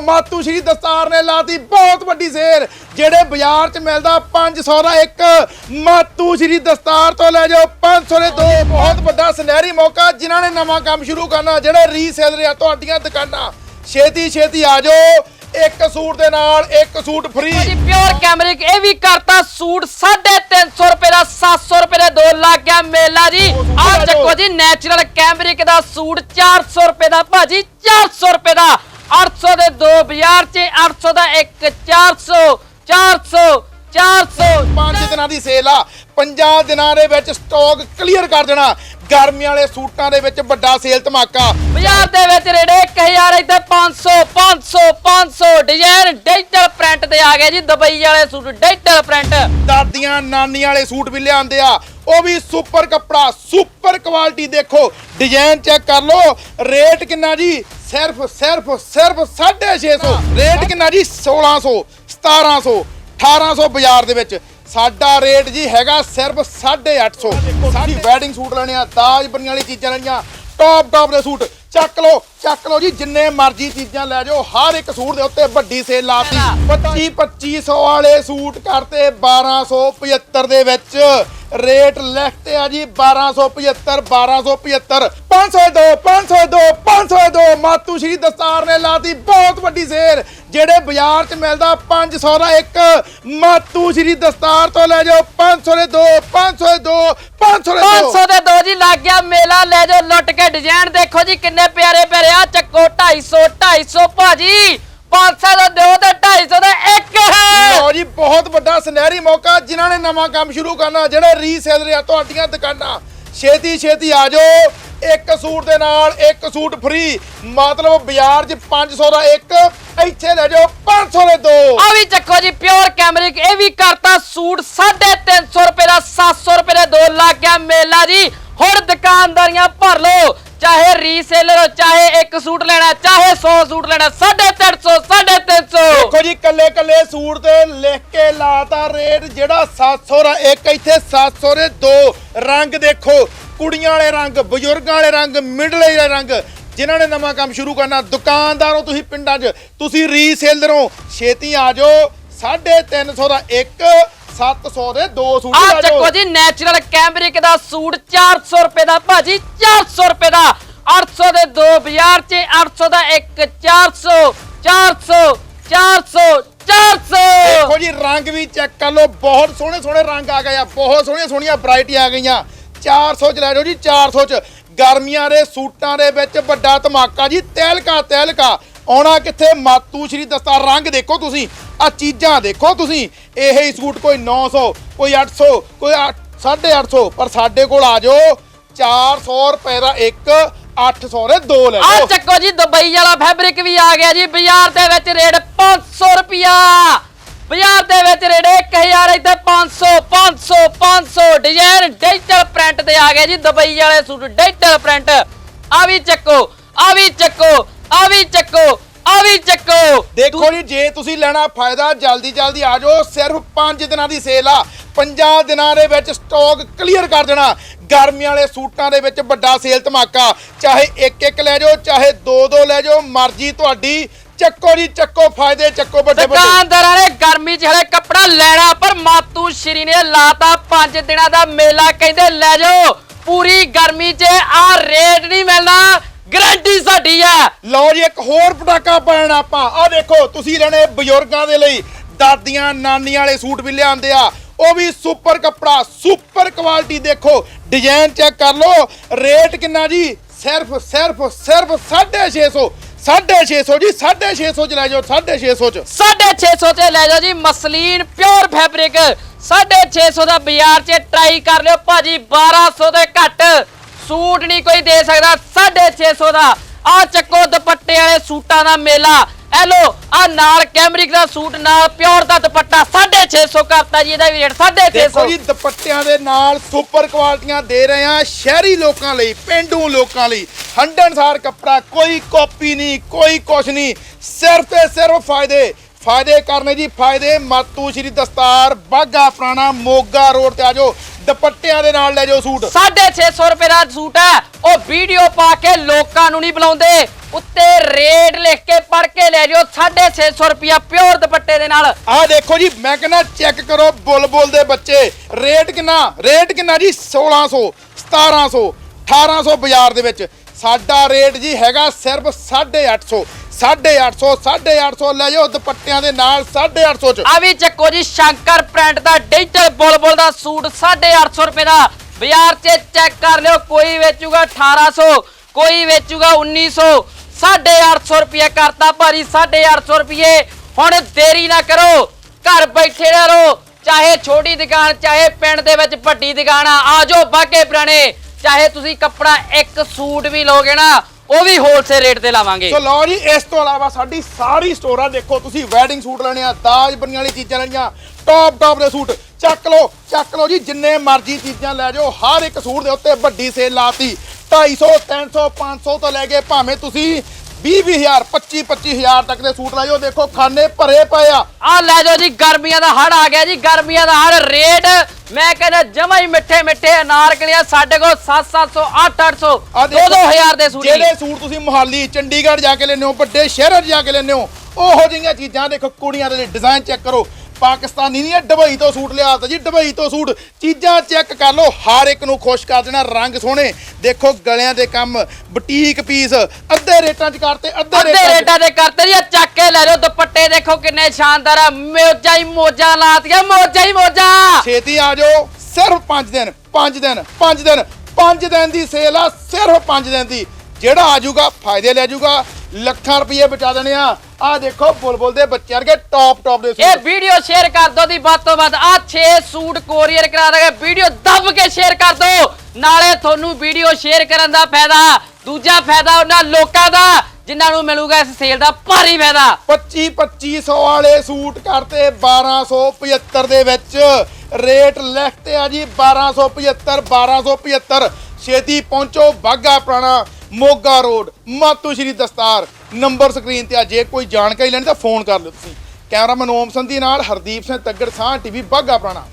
502 502 502 ਮਾਤੂ ਸ਼੍ਰੀ ਦਸਤਾਰ ਨੇ ਲਾਤੀ ਬਹੁਤ ਵੱਡੀ ਸੇਲ ਜਿਹੜੇ ਬਾਜ਼ਾਰ 'ਚ ਮਿਲਦਾ 500 ਦਾ ਇੱਕ ਮਾਤੂ ਸ਼੍ਰੀ ਦਸਤਾਰ ਤੋਂ ਲੈ ਜਾਓ 500 ਦੇ ਦੋ। ਬਹੁਤ ਵੱਡਾ ਸੁਨਹਿਰੀ ਮੌਕਾ ਜਿਨ੍ਹਾਂ ਨੇ ਨਵਾਂ ਕੰਮ ਸ਼ੁਰੂ ਕਰਨਾ ਜਿਹੜੇ ਰੀਸੇਲਰ ਆ ਤੁਹਾਡੀਆਂ ਦੁਕਾਨਾਂ। ਛੇਤੀ ਛੇਤੀ ਆ ਜਾਓ ਇੱਕ ਸੂਟ ਦੇ ਨਾਲ ਇੱਕ ਸੂਟ ਫ੍ਰੀ ਜੀ ਪਿਓਰ ਕੈਮਰਿਕ ਇਹ ਵੀ ਕਰਤਾ ਸੂਟ 350 ਰੁਪਏ ਦਾ 700 ਰੁਪਏ ਦੇ ਦੋ ਲੱਗ ਗਿਆ ਮੇਲਾ ਜੀ। ਆਹ ਚੱਕੋ ਜੀ ਨੈਚੁਰਲ ਕੈਮਰਿਕ ਦਾ ਸੂਟ 400 ਰੁਪਏ ਦਾ ਭਾਜੀ 400 ਰੁਪਏ ਦਾ। 800 ਦੇ ਦੋ ਬਾਜ਼ਾਰ 'ਚ 800 ਦਾ ਇੱਕ 400 400 400 ਪੰਜ ਦਿਨਾਂ ਦੀ ਸੇਲ ਆ। ਪੰਜਾਂ ਦਿਨਾਂ ਦੇ ਵਿੱਚ ਸਟਾਕ ਕਲੀਅਰ ਕਰ ਦੇਣਾ। ਗਰਮੀਆਂ ਵਾਲੇ ਸੂਟਾਂ ਦੇ ਵਿੱਚ ਵੱਡਾ ਸੇਲ ਧਮਾਕਾ। ਬਾਜ਼ਾਰ ਦੇ ਵਿੱਚ ਰੇੜੇ 1000 ਇੱਥੇ 500 500 500 ਡਿਜ਼ਾਈਨ ਡਿਜੀਟਲ ਪ੍ਰਿੰਟ ਤੇ ਆ ਗਏ ਜੀ ਦੁਬਈ ਵਾਲੇ ਸੂਟ ਡਿਜੀਟਲ ਪ੍ਰਿੰਟ ਦਾਦੀਆਂ ਨਾਨੀਆਂ ਵਾਲੇ ਸੂਟ ਵੀ ਲਿਆਂਦੇ ਆ। ਉਹ ਵੀ ਸੁਪਰ ਕੱਪੜਾ ਸੁਪਰ ਕੁਆਲਿਟੀ ਦੇਖੋ। ਡਿਜ਼ਾਈਨ ਚੈੱਕ ਕਰ ਲਓ। ਰੇਟ ਕਿੰਨਾ ਜੀ? ਸਿਰਫ ਸਿਰਫ ਸਿਰਫ 650 ਰੇਟ ਕਿੰਨਾ ਜੀ? 1600 1700 1800 ਬਾਜ਼ਾਰ ਦੇ ਵਿੱਚ। ਸਾਡਾ ਰੇਟ ਜੀ ਹੈਗਾ ਸਿਰਫ 850 ਸਾਡੀ ਵੈਡਿੰਗ ਸੂਟ ਲੈਣੇ ਆ ਦਾਜ ਬਣੀਆਂ ਵਾਲੀ ਚੀਜ਼ਾਂ ਲੈਣੀਆਂ ਟੌਪ ਟੌਪ ਦੇ ਸੂਟ। ਚੱਕ ਲਓ ਚੱਕ ਲਓ ਜੀ ਜਿੰਨੇ ਮਰਜ਼ੀ ਚੀਜ਼ਾਂ ਲੈ ਜਾਓ ਹਰ ਇੱਕ ਸੂਟ ਦੇ ਉੱਤੇ ਵੱਡੀ ਸੇਲ ਲਾਤੀ। 25 2500 ਵਾਲੇ ਸੂਟ ਕਰਤੇ 1275 ਦੇ ਵਿੱਚ। ਰੇਟ ਲਿਖਤੇ ਆ ਜੀ 1275 1275 502 502 502 ਮਾਤੂ ਸ਼੍ਰੀ ਦਸਤਾਰ ਨੇ ਲਾਤੀ ਬਹੁਤ ਵੱਡੀ ਸੇਲ, ਜਿਹੜੇ ਬਾਜ਼ਾਰ 'ਚ ਮਿਲਦਾ 500 ਦਾ ਇੱਕ। ਮਾਤੂ ਸ਼੍ਰੀ ਦਸਤਾਰ ਤੋਂ ਲੈ ਜਾਓ 500 ਦੇ ਦੋ 500 ਦੇ ਦੋ 500 ਦੇ ਦੋ। 500 ਦੇ ਦੋ ਜੀ, ਲੱਗ ਗਿਆ ਮੇਲਾ, ਲੈ ਜਾਓ ਲੁੱਟ ਕੇ। ਡਿਜ਼ਾਈਨ ਦੇਖੋ ਜੀ, ਕਿੰਨੇ ਪਿਆਰੇ ਪਿਆਰੇ ਆ। ਚੱਕੋ 250 250 ਭਾਜੀ 500 ਦਾ ਦੋ ਤੇ 250 ਦਾ ਇੱਕ ਹੈ। ਲਓ ਜੀ ਬਹੁਤ ਵੱਡਾ ਸੁਨਹਿਰੀ ਮੌਕਾ ਜਿਨ੍ਹਾਂ ਨੇ ਨਵਾਂ ਕੰਮ ਸ਼ੁਰੂ ਕਰਨਾ ਜਿਹੜੇ ਰੀਸੇਲਰ ਆ ਤੁਹਾਡੀਆਂ ਦੁਕਾਨਾਂ। ਛੇਤੀ ਛੇਤੀ ਆ ਜਾਓ। ਇੱਕ ਸੂਟ ਦੇ ਨਾਲ ਇੱਕ ਸੂਟ ਫ੍ਰੀ ਮਤਲਬ ਬਾਜ਼ਾਰ 'ਚ 500 ਦਾ ਇੱਕ ਇੱਥੇ ਲੈ ਜਾਓ 500 ਦੇ ਦੋ। ਆ ਵੀ ਚੱਕੋ ਜੀ ਪਿਓਰ ਕੈਮਰਿਕ ਇਹ ਵੀ ਕਰਤਾ ਸੂਟ 350 ਰੁਪਏ ਦਾ 700 ਰੁਪਏ ਦੇ ਦੋ ਲੱਗ ਗਿਆ ਮੇਲਾ ਜੀ। ਹੁਣ ਦੁਕਾਨਦਾਰੀਆਂ ਭਰ ਲਓ। ਚਾਹੇ ਰੀਸੇਲਰ ਹੋ, ਚਾਹੇ ਇੱਕ ਸੂਟ ਲੈਣਾ, ਚਾਹੇ 100 ਸੂਟ ਲੈਣਾ 350 350 ਦੇਖੋ ਜੀ ਕੱਲੇ ਕੱਲੇ ਸੂਟ ਤੇ ਲਿਖ ਕੇ ਲਾਤਾ ਰੇਟ ਜਿਹੜਾ 700 ਦਾ, ਇੱਕ ਇੱਥੇ 700 ਦੇ ਦੋ ਰੰਗ ਦੇਖੋ। ਕੁੜੀਆਂ ਵਾਲੇ ਰੰਗ, ਬਜ਼ੁਰਗਾਂ ਵਾਲੇ ਰੰਗ ਮਿਡਲ ਏਜ ਵਾਲੇ ਰੰਗ। ਜਿਨ੍ਹਾਂ ਨੇ ਨਵਾਂ ਕੰਮ ਸ਼ੁਰੂ ਕਰਨਾ, ਦੁਕਾਨਦਾਰੋ ਤੁਸੀਂ ਪਿੰਡਾਂ 'ਚ, ਤੁਸੀਂ ਰੀਸੇਲਰੋਂ ਛੇਤੀ ਆ ਜਾਓ 350 ਦਾ ਇੱਕ 700 ਦੇ ਦੋ ਸੂਟ ਆ ਆ ਜਾਓ ਚੱਕੋ ਜੀ ਨੈਚੁਰਲ ਕੈਮਰਿਕ ਦਾ ਸੂਟ 400 ਰੁਪਏ ਦਾ ਭਾਜੀ 400 ਰੁਪਏ ਦਾ। 800 ਦੇ ਦੋ ਬਾਜ਼ਾਰ 'ਚ 800 ਦਾ ਇੱਕ 400 400 400 400 ਦੇਖੋ ਜੀ ਰੰਗ ਵੀ ਚੈੱਕ ਕਰ ਲਓ ਬਹੁਤ ਸੋਹਣੇ ਸੋਹਣੇ ਰੰਗ ਆ ਗਏ ਆ ਬਹੁਤ ਸੋਹਣੀਆਂ ਸੋਹਣੀਆਂ ਵੈਰਾਈਟੀ ਆ ਗਈਆਂ। 400 ਚ ਲੈ ਜਾਓ ਜੀ 400 ਚ। ਗਰਮੀਆਂ ਦੇ ਸੂਟਾਂ ਦੇ ਵਿੱਚ ਵੱਡਾ ਧਮਾਕਾ ਜੀ ਤਹਿਲਕਾ ਤਹਿਲਕਾ। ਆਉਣਾ ਕਿੱਥੇ? ਮਾਤੂ ਸ਼੍ਰੀ ਦਸਤਾਰ ਰੰਗ ਦੇਖੋ ਤੁਸੀਂ। ਆ ਚੀਜ਼ਾਂ ਦੇਖੋ ਤੁਸੀਂ। ਇਹ ਹੀ ਸੂਟ ਕੋਈ 900 ਕੋਈ 800 ਕੋਈ 850 ਪਰ ਸਾਡੇ ਕੋਲ ਆ ਜਾਓ। 400 ਰੁਪਏ ਦਾ ਇੱਕ 800 ਦੇ ਦੋ ਲੈ ਆ ਚੱਕੋ ਜੀ ਦੁਬਈ ਵਾਲਾ ਫੈਬਰਿਕ ਵੀ ਆ ਗਿਆ ਜੀ। ਬਾਜ਼ਾਰ ਦੇ ਵਿੱਚ ਰੇਟ 500 ਰੁਪਿਆ ਬਾਜ਼ਾਰ ਦੇ ਵਿੱਚ ਰੇਟ 1000 ਇੱਥੇ 500 500 500 ਡਿਜ਼ਾਈਨ ਡਿਜੀਟਲ ਪ੍ਰਿੰਟ ਤੇ ਆ ਗਏ ਜੀ ਦੁਬਈ ਵਾਲੇ ਸੂਟ ਡਿਜੀਟਲ ਪ੍ਰਿੰਟ ਆ ਵੀ ਚੱਕੋ ਆ ਵੀ ਚੱਕੋ। ਆ ਵੀ ਚੱਕੋ ਆ ਵੀ ਚੱਕੋ। ਦੇਖੋ ਜੀ ਜੇ ਤੁਸੀਂ ਲੈਣਾ ਫਾਇਦਾ ਜਲਦੀ ਜਲਦੀ ਆ ਜਾਓ। ਸਿਰਫ 5 ਦਿਨਾਂ ਦੀ ਸੇਲ ਆ। ਪੰਜਾਂ ਦਿਨਾਂ ਦੇ ਵਿੱਚ ਸਟਾਕ ਕਲੀਅਰ ਕਰ ਦੇਣਾ। ਗਰਮੀਆਂ ਵਾਲੇ ਸੂਟਾਂ ਦੇ ਵਿੱਚ ਵੱਡਾ ਸੇਲ ਧਮਾਕਾ। ਚਾਹੇ ਇੱਕ ਇੱਕ ਲੈ ਜਾਓ ਚਾਹੇ ਦੋ ਦੋ ਲੈ ਜਾਓ ਮਰਜ਼ੀ ਤੁਹਾਡੀ। ਚੱਕੋ ਜੀ ਚੱਕੋ ਫਾਇਦੇ ਚੱਕੋ ਵੱਡੇ ਵੱਡੇ। ਦੁਕਾਨਦਾਰਾਂ ਨੇ ਗਰਮੀ 'ਚ ਹਲੇ ਕੱਪੜਾ ਲੈਣਾ ਪਰ ਮਾਤੂ ਸ਼੍ਰੀ ਨੇ ਲਾਤਾ 5 ਦਿਨਾਂ ਦਾ ਮੇਲਾ। ਕਹਿੰਦੇ ਲੈ ਜਾਓ ਪੂਰੀ ਗਰਮੀ 'ਚ ਆ ਰੇਟ ਨਹੀਂ ਮਿਲਣਾ। ਗਰੰਟੀ ਸਾਡੀ ਆ ਲਓ ਜੀ ਇੱਕ ਹੋਰ ਪਟਾਕਾ ਪਾਣਾ ਆਪਾਂ। ਆ ਦੇਖੋ ਤੁਸੀਂ ਲੈਣੇ ਬਜ਼ੁਰਗਾਂ ਦੇ ਲਈ। ਦਾਦੀਆਂ ਨਾਨੀਆਂ ਵਾਲੇ ਸੂਟ ਵੀ ਲਿਆਂਦੇ ਆ। ਉਹ ਵੀ ਸੁਪਰ ਕੱਪੜਾ ਸੁਪਰ ਕੁਆਲਿਟੀ ਦੇਖੋ। ਡਿਜ਼ਾਈਨ ਚੈੱਕ ਕਰ ਲਓ। ਰੇਟ ਕਿੰਨਾ ਜੀ? ਸਿਰਫ ਸਿਰਫ ਸਿਰਫ 650 650 ਜੀ 650 ਚ ਲੈ ਜਾਓ 650 ਚ। 650 ਤੇ ਲੈ ਜਾਓ ਜੀ ਮਸਲੀਨ ਪਿਓਰ ਫੈਬਰਿਕ। 650 ਦਾ ਬਾਜ਼ਾਰ 'ਚ ਟਰਾਈ ਕਰ ਲਿਓ। ਭਾਜੀ 1200 ਦੇ ਘੱਟ। ਸੂਟ ਨਹੀਂ ਕੋਈ ਦੇ ਸਕਦਾ। 650 ਦਾ। ਆ ਚੱਕੋ ਦੁਪੱਟੇ ਵਾਲੇ ਸੂਟਾਂ ਦਾ ਮੇਲਾ। ਐ ਲੋ ਆ ਨਾਲ ਕੈਮਰਿਕ ਦਾ ਸੂਟ ਨਾਲ ਪਿਓਰ ਦਾ ਦੁਪੱਟਾ। 650 ਕਰਤਾ ਜੀ ਇਹਦਾ ਵੀ ਰੇਟ ਦੇਖੋ 650 ਜੀ ਦੁਪੱਟਿਆਂ ਦੇ ਨਾਲ ਸੁਪਰ ਕੁਆਲਿਟੀਆਂ ਦੇ ਰਹੇ ਆ ਸ਼ਹਿਰੀ ਲੋਕਾਂ ਲਈ ਪਿੰਡੂ ਲੋਕਾਂ ਲਈ। ਹੰਡਣਸਾਰ ਕੱਪੜਾ ਕੋਈ ਕਾਪੀ ਨਹੀਂ ਕੋਈ ਕੁਛ ਨਹੀਂ। ਸਿਰਫ ਤੇ ਸਿਰਫ ਫਾਇਦੇ। ਫਾਇਦੇ ਕਰਨੇ ਜੀ ਫਾਇਦੇ। ਮਾਤੂ ਸ਼੍ਰੀ ਦਸਤਾਰ ਬਾਗਾ ਪੁਰਾਣਾ ਮੋਗਾ ਰੋਡ ਤੇ ਆ ਜਾਓ। ਦੁਪੱਟਿਆਂ ਦੇ ਨਾਲ ਲੈ ਜਾਓ ਸੂਟ। 650 ਰੁਪਏ ਦਾ ਸੂਟ ਹੈ। ਉਹ ਵੀਡੀਓ ਪਾ ਕੇ ਲੋਕਾਂ ਨੂੰ ਨਹੀਂ ਬੁਲਾਉਂਦੇ। ਉੱਤੇ ਰੇਟ ਲਿਖ ਕੇ ਪੜ ਕੇ ਲੈ ਜਾਓ। 650 ਰੁਪਿਆ ਪਿਓਰ ਦੁਪੱਟੇ ਦੇ ਨਾਲ। ਆਹ ਦੇਖੋ ਜੀ ਮੈਂ ਕਹਿੰਦਾ ਚੈੱਕ ਕਰੋ ਬੁਲਬੁਲ ਦੇ ਬੱਚੇ। ਰੇਟ ਕਿੰਨਾ? ਰੇਟ ਕਿੰਨਾ ਜੀ? 1600 1700 1800 ਬਾਜ਼ਾਰ ਦੇ ਵਿੱਚ। ਸਾਡਾ ਰੇਟ ਜੀ ਹੈਗਾ ਸਿਰਫ 850 850 850 ਲੈ ਜਾਓ ਦੁਪੱਟਿਆਂ ਦੇ ਨਾਲ 850 ਚ। ਆ ਵੀ ਚੱਕੋ ਜੀ, ਸ਼ੰਕਰ ਪ੍ਰਿੰਟ ਦਾ ਡਿਜੀਟਲ ਬੁਲਬੁਲ ਦਾ ਸੂਟ 850 ਰੁਪਏ ਦਾ। ਬਾਜ਼ਾਰ 'ਚ ਚੈੱਕ ਕਰ ਲਿਓ, ਕੋਈ ਵੇਚੂਗਾ 1800 ਕੋਈ ਵੇਚੂਗਾ 1900 850 ਰੁਪਏ ਕਰਤਾ ਭਾਰੀ 850 ਰੁਪਏ। ਹੁਣ ਦੇਰੀ ਨਾ ਕਰੋ, ਘਰ ਬੈਠੇ ਨਾ ਰਹੋ। ਚਾਹੇ ਛੋਟੀ ਦੁਕਾਨ, ਚਾਹੇ ਪਿੰਡ ਦੇ ਵਿੱਚ ਵੱਡੀ ਦੁਕਾਨ ਆ ਆਜੋ ਬਾਗੇ ਪੁਰਾਣੇ। ਚਾਹੇ ਤੁਸੀਂ ਕੱਪੜਾ ਇੱਕ ਸੂਟ ਵੀ ਲੋਗੇ ਨਾ ਉਹ ਵੀ ਹੋਲਸੇਲ ਰੇਟ ਤੇ ਲਾਵਾਂਗੇ। ਸੋ ਲਓ ਜੀ, ਇਸ ਤੋਂ ਇਲਾਵਾ ਸਾਡੀ ਸਾਰੀ ਸਟੋਰਾਂ ਦੇਖੋ ਤੁਸੀਂ ਵੈਡਿੰਗ ਸੂਟ ਲੈਣੇ ਆ, ਦਾਜ ਬਣੀਆਂ ਵਾਲੀ ਚੀਜ਼ਾਂ ਲੈਣੀਆਂ ਟੌਪ ਟੌਪ ਦੇ ਸੂਟ ਚੱਕ ਲਓ ਚੱਕ ਲਓ ਜੀ, ਜਿੰਨੇ ਮਰਜ਼ੀ ਚੀਜ਼ਾਂ ਲੈ ਜਾਓ, ਹਰ ਇੱਕ ਸੂਟ ਦੇ ਉੱਤੇ ਵੱਡੀ ਸੇਲ ਲਾਤੀ 250 300 500 ਤੋਂ ਲੈ ਕੇ ਭਾਵੇਂ ਤੁਸੀਂ 20000 25 25000 ਤੱਕ ਦੇ ਸੂਟ ਲੈ ਜਾਓ ਦੇਖੋ ਖਾਨੇ ਭਰੇ ਪਏ ਆ। ਆ ਲੈ ਜਾਓ ਜੀ ਗਰਮੀਆਂ ਦਾ ਹੜ ਆ ਗਿਆ ਜੀ ਗਰਮੀਆਂ ਦਾ ਹੜ ਰੇਟ। ਮੈਂ ਕਹਿੰਦਾ ਜਮਾ ਹੀ ਮਿੱਠੇ ਮਿੱਠੇ ਅਨਾਰਕਲੀਆਂ ਸਾਡੇ ਕੋਲ 7-700 8-800 ਆ ਦੇਖੋ, 2-2000 ਦੇ ਸੂਟ ਜਿਹੜੇ ਸੂਟ ਤੁਸੀਂ ਮੁਹਾਲੀ ਚੰਡੀਗੜ੍ਹ ਜਾ ਕੇ ਲੈਣੇ ਹੋ ਵੱਡੇ ਸ਼ਹਿਰਾਂ 'ਚ ਜਾ ਕੇ ਲੈਣੇ ਹੋ ਉਹੋ ਜਿਹੀਆਂ ਚੀਜ਼ਾਂ ਦੇਖੋ ਕੁੜੀਆਂ ਦੇ ਡਿਜ਼ਾਈਨ ਚੈੱਕ ਕਰੋ। ਪਾਕਿਸਤਾਨੀ ਨਹੀਂ ਇਹ ਦੁਬਈ ਤੋਂ ਸੂਟ ਲਿਆ ਤਾ ਜੀ ਦੁਬਈ ਤੋਂ ਸੂਟ। ਚੀਜ਼ਾਂ ਚੈੱਕ ਕਰ ਲਓ ਹਰ ਇੱਕ ਨੂੰ ਖੁਸ਼ ਕਰ ਦੇਣਾ ਰੰਗ ਸੋਹਣੇ। ਦੇਖੋ ਗਲਿਆਂ ਦੇ ਕੰਮ ਬੁਟੀਕ ਪੀਸ ਅੱਧੇ ਰੇਟਾਂ 'ਚ ਕਰਤੇ ਅੱਧੇ ਅੱਧੇ ਰੇਟਾਂ 'ਚ ਰੇਟਾਂ ਦੇ ਕਰਤੇ ਜੀ ਆਹ ਚੱਕ ਕੇ ਲੈ ਜਾਓ ਦੁਪੱਟੇ ਦੇਖੋ ਕਿੰਨੇ ਸ਼ਾਨਦਾਰ ਆ। ਮੋਜਾਂ ਹੀ ਮੋਜਾਂ ਲਾਤੀਆਂ ਮੋਜਾਂ ਹੀ ਮੋਜਾਂ। ਛੇਤੀ ਆ ਜਾਓ ਸਿਰਫ 5 ਦਿਨ 5 ਦਿਨ 5 ਦਿਨ 5 ਦਿਨ ਦੀ ਸੇਲ ਆ ਸਿਰਫ 5 ਦਿਨ ਦੀ। ਜਿਹੜਾ ਆ ਜਾਊਗਾ ਫਾਇਦੇ ਲੈ ਜਾਊਗਾ ਲੱਖਾਂ ਰੁਪਏ ਬਚਾ ਦੇਣੇ ਆ। ਆ ਦੇਖੋ ਬੁਲਬੁਲ ਦੇ ਬੱਚਿਆਂ ਵਰਗੇ ਟੌਪ ਟੌਪ ਦੇ ਇਹ ਸੂਟ ਵੀਡੀਓ ਸ਼ੇਅਰ ਕਰ ਦਿਓ ਦੀ ਵੱਧ ਤੋਂ ਵੱਧ ਆ 6 ਸੂਟ ਕੋਰੀਅਰ ਕਰਾ ਦਾਂਗੇ ਵੀਡੀਓ ਦੱਬ ਕੇ ਸ਼ੇਅਰ ਕਰ ਦਿਓ। ਨਾਲੇ ਤੁਹਾਨੂੰ ਵੀਡੀਓ ਸ਼ੇਅਰ ਕਰਨ ਦਾ ਫਾਇਦਾ ਦੂਜਾ ਫਾਇਦਾ ਉਹਨਾਂ ਲੋਕਾਂ ਦਾ ਜਿਨ੍ਹਾਂ ਨੂੰ ਮਿਲੂਗਾ ਇਸ ਸੇਲ ਦਾ ਭਾਰੀ ਫਾਇਦਾ। 25 2500 ਵਾਲੇ ਸੂਟ ਕਰਤੇ 1275 ਦੇ ਵਿੱਚ। ਰੇਟ ਲਿਖਤੇ ਆ ਜੀ 1275 1275 ਛੇਤੀ ਪਹੁੰਚੋ ਬਾਗਾ ਪੁਰਾਣਾ ਮੋਗਾ ਰੋਡ ਮਾਤੂ ਸ਼੍ਰੀ ਦਸਤਾਰ। ਨੰਬਰ ਸਕਰੀਨ ਤੇ ਆ। ਜੇ ਕੋਈ ਜਾਣਕਾਰੀ ਲੈਣੀ ਤਾਂ ਫੋਨ ਕਰ ਲਿਓ ਤੁਸੀਂ। ਕੈਮਰਾਮੈਨ ਓਮ ਸੰਧੀ ਨਾਲ ਹਰਦੀਪ ਸਿੰਘ ਤੱਗੜ ਸਾਹ ਟੀਵੀ ਬਾਗਾ ਪੁਰਾਣਾ।